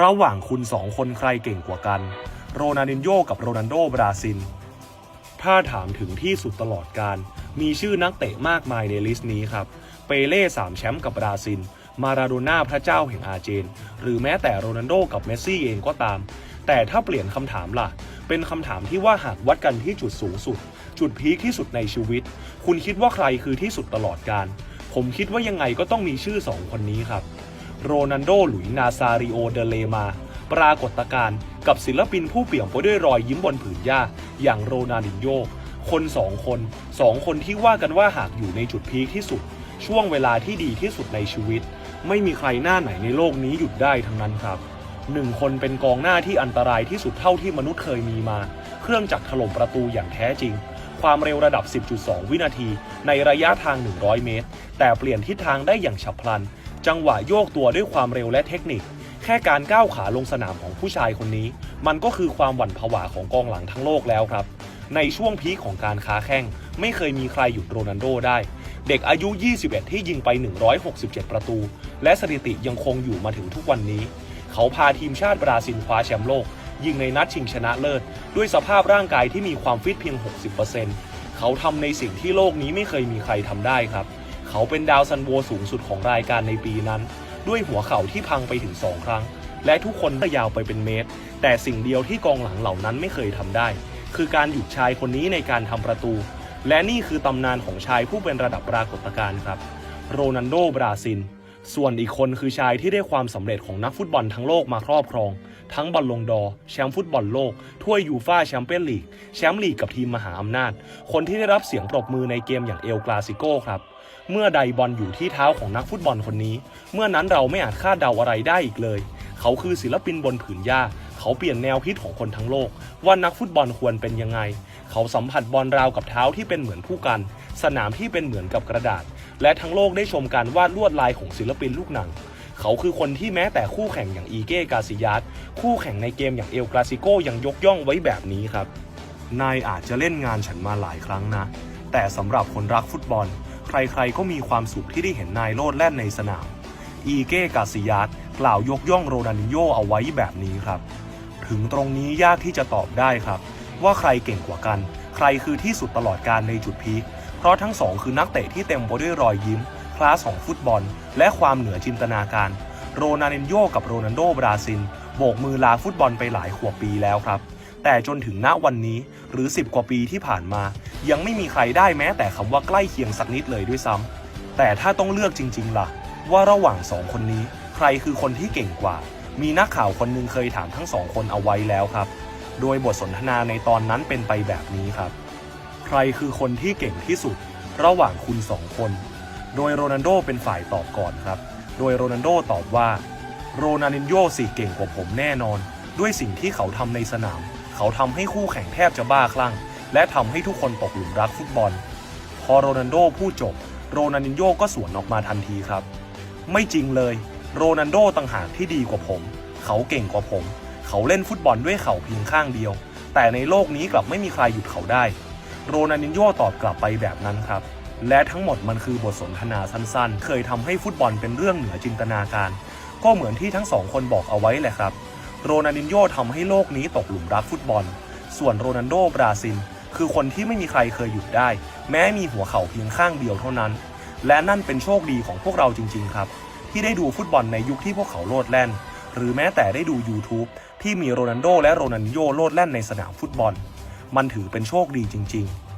ระหว่างคุณสองคนใครเก่งกว่ากัน โรนัลดินโญกับโรนัลโดบราซิล ถ้าถามถึงที่สุดตลอดการ มีชื่อนักเตะมากมายในลิสต์นี้ครับ เปเล่สามแชมป์กับบราซิล มาราโดน่าพระเจ้าแห่งอาร์เจน หรือแม้แต่โรนัลโดกับเมสซี่เองก็ตาม แต่ถ้าเปลี่ยนคำถามล่ะ เป็นคำถามที่ว่าหากวัดกันที่จุดสูงสุด จุดพีคที่สุดในชีวิต คุณคิดว่าใครคือที่สุดตลอดการ ผมคิดว่ายังไงก็ต้องมีชื่อสองคนนี้ครับ โรนัลโด หลุยนาซาริโอ เดเลมา ปรากฏการณ์กับศิลปินผู้เปี่ยมไปด้วยรอยยิ้มบนผืนหญ้า อย่างโรนัลดินโญคนสองคนสองคนที่ว่ากันว่าหากอยู่ในจุดพีคที่สุด ช่วงเวลาที่ดีที่สุดในชีวิต ไม่มีใครหน้าไหนในโลกนี้หยุดได้ทั้งนั้นครับหนึ่งคนเป็นกองหน้าที่อันตรายที่สุดเท่าที่มนุษย์เคยมีมา เครื่องจักรถล่มประตูอย่างแท้จริง ความเร็วระดับ 10.2 วินาที ในระยะทาง 100 เมตร แต่เปลี่ยนทิศทางได้อย่างฉับพลัน จังหวะโยกตัวด้วยความเร็วและเทคนิค แค่การก้าวขาลงสนามของผู้ชายคนนี้ มันก็คือความหวั่นผวาของกองหลังทั้งโลกแล้วครับ ในช่วงพีคของการค้าแข้งไม่เคยมีใครหยุดโรนัลโดได้ เด็กอายุ 21 ที่ยิงไป 167 ประตู และสถิติยังคงอยู่มาถึงทุกวันนี้ เขาพาทีมชาติบราซิลคว้าแชมป์โลก ยิงในนัดชิงชนะเลิศ ด้วยสภาพร่างกายที่มีความฟิตเพียง 60%เขาทำในสิ่งที่โลกนี้ไม่เคยมีใครทำได้ครับ เขาเป็นดาวซันโวสูงสุดของรายการในปีนั้น ด้วยหัวเข่าที่พังไปถึง 2 ครั้ง และทุกคนก็ยาวไปเป็นเมตร แต่สิ่งเดียวที่กองหลังเหล่านั้นไม่เคยทำได้ คือการหยุดชายคนนี้ในการทำประตู และนี่คือตำนานของชายผู้เป็นระดับปรากฏการณ์ครับ โรนัลโด บราซิล ส่วนอีกคนคือชายที่ได้ความสำเร็จของนักฟุตบอลทั้งโลกมาครอบครอง ทั้งบอลลงดอแชมป์ฟุตบอลโลก ถ้วยยูฟ่าแชมเปี้ยนลีก แชมป์ลีกกับทีมมหาอำนาจ คนที่ได้รับเสียงปรบมือในเกมอย่างเอลกลาซิโกครับ เมื่อใดบอลอยู่ที่เท้าของนักฟุตบอลคนนี้ เมื่อนั้นเราไม่อาจคาดเดาอะไรได้อีกเลย เขาคือศิลปินบนผืนหญ้า เขาเปลี่ยนแนวคิดของคนทั้งโลก ว่านักฟุตบอลควรเป็นยังไง เขาสัมผัสบอลราวกับเท้าที่เป็นเหมือนผู้กัน สนามที่เป็นเหมือนกับกระดาษ และทั้งโลกได้ชมการวาดลวดลายของศิลปินลูกหนัง เขาคือคนที่แม้แต่คู่แข่งอย่างอีเก้กาซิยัสคู่แข่งในเกมอย่างเอลกลาซิโกยังยกย่องไว้แบบนี้ครับ นายอาจจะเล่นงานฉันมาหลายครั้งนะ แต่สำหรับคนรักฟุตบอล ใครๆก็มีความสุขที่ได้เห็นนายโลดแล่นในสนาม อีเก้กาซิยัสกล่าวยกย่องโรนัลดิโญเอาไว้แบบนี้ครับ ถึงตรงนี้ยากที่จะตอบได้ครับ ว่าใครเก่งกว่ากัน ใครคือที่สุดตลอดการในจุดพีค เพราะทั้งสองคือนักเตะที่เต็มไปด้วยรอยยิ้ม คลาสของฟุตบอล และความเหนือจินตนาการ โรนัลดินโญกับโรนัลโดบราซิลโบกมือลาฟุตบอลไปหลายขวบปีแล้วครับ แต่จนถึงณวันนี้หรือ 10 กว่าปีที่ผ่านมา ยังไม่มีใครได้แม้แต่คำว่าใกล้เคียงสักนิดเลยด้วยซ้ำแต่ถ้าต้องเลือกจริง ๆ ล่ะ ว่าระหว่างสองคนนี้ใครคือคนที่เก่งกว่า มีนักข่าวคนหนึงเคยถามทั้งสองคนเอาไว้แล้วครับ โดยบทสนทนาในตอนนั้นเป็นไปแบบนี้ครับ รคือคนที่เก่งที่สุดระหว่างคุณสองคน โดยโรนัลโดเป็นฝ่ายตอบก่อนครับ โดยโรนัลโดตอบว่า โรนัลินโญ่สิเก่งกว่าผมแน่นอน ด้วยสิ่งที่เขาทำในสนาม เขาทำให้คู่แข่งแทบจะบ้าคลั่ง และทำให้ทุกคนตกหลุมรักฟุตบอล พอโรนัลโดพูดจบ โรนัลินโญ่ก็สวนออกมาทันทีครับ ไม่จริงเลย โรนัลโดต่างหากที่ดีกว่าผม เขาเก่งกว่าผม เขาเล่นฟุตบอลด้วยเข่าเพียงข้างเดียว แต่ในโลกนี้กลับไม่มีใครหยุดเขาได้ โรนัลดินโญ่ตอบกลับไปแบบนั้นครับ และทั้งหมดมันคือบทสนทนาสั้นๆ เคยทำให้ฟุตบอลเป็นเรื่องเหนือจินตนาการ ก็เหมือนที่ทั้งสองคนบอกเอาไว้แหละครับ โรนัลดินโญ่ทำให้โลกนี้ตกหลุมรักฟุตบอล ส่วนโรนัลโดบราซิลคือคนที่ไม่มีใครเคยหยุดได้ แม้มีหัวเข่าเพียงข้างเดียวเท่านั้น และนั่นเป็นโชคดีของพวกเราจริง ๆ ครับ ที่ได้ดูฟุตบอลในยุคที่พวกเขาโลดแล่น หรือแม้แต่ได้ดู YouTube ที่มีโรนัลโดและโรนัลดินโญ่โลดแล่นในสนามฟุตบอล มันถือเป็นโชคดีจริงๆ